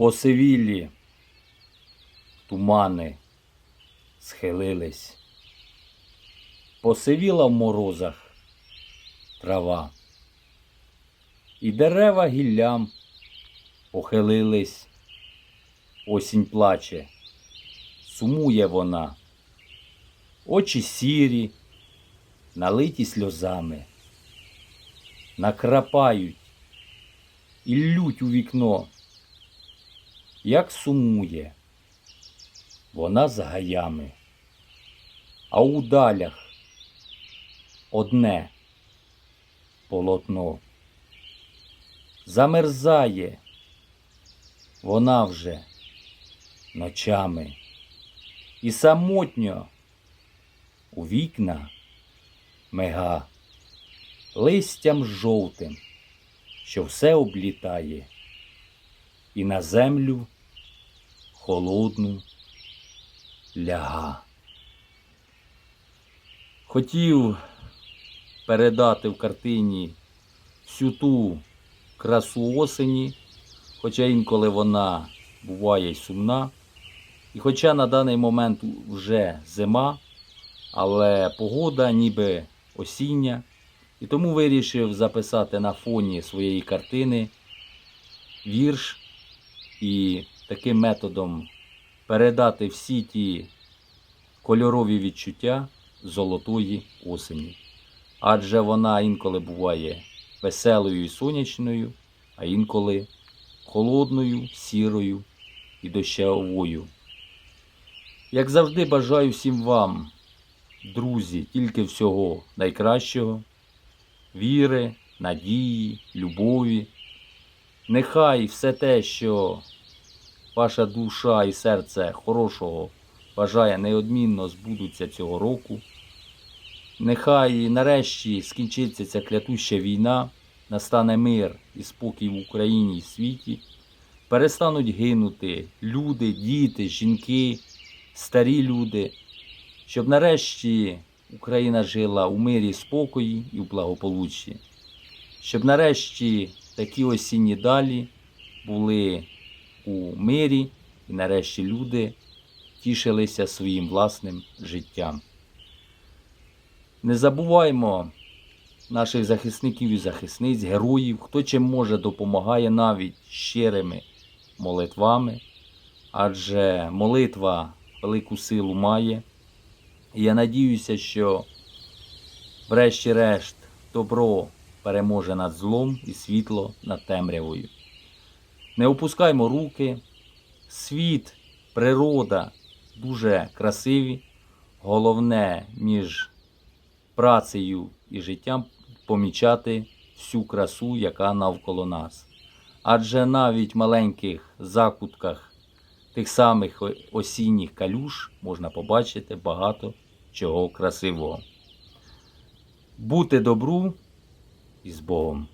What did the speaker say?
Посивілі тумани схилились. Посивіла в морозах трава. І дерева гіллям похилились. Осінь плаче, сумує вона. Очі сірі, налиті сльозами, накрапають і лють у вікно, як сумує. Вона за гаями, а у далях одне полотно. Замерзає вона вже ночами. І самотньо у вікна мега листям жовтим, що все облітає, і на землю холодну ляга. Хотів передати в картині всю ту красу осені, хоча інколи вона буває й сумна. І хоча на даний момент вже зима, але погода ніби осіння, і тому вирішив записати на фоні своєї картини вірш і таким методом передати всі ті кольорові відчуття золотої осені. Адже вона інколи буває веселою і сонячною, а інколи холодною, сірою і дощовою. Як завжди, бажаю всім вам, друзі, тільки всього найкращого, віри, надії, любові. Нехай все те, що ваша душа і серце хорошого бажає неодмінно збудуться цього року. Нехай нарешті скінчиться ця клятуща війна, настане мир і спокій в Україні і світі, перестануть гинути люди, діти, жінки, старі люди, щоб нарешті Україна жила у мирі, спокої і в благополуччі, щоб нарешті такі осінні далі були у мирі, і нарешті люди тішилися своїм власним життям. Не забуваймо наших захисників і захисниць, героїв, хто чим може допомагає навіть щирими молитвами, адже молитва велику силу має. І я надіюся, що врешті-решт добро переможе над злом і світло над темрявою. Не опускаймо руки, світ, природа дуже красиві. Головне між працею і життям помічати всю красу, яка навколо нас. Адже навіть в маленьких закутках тих самих осінніх калюш можна побачити багато чого красивого. Бути добру і з Богом.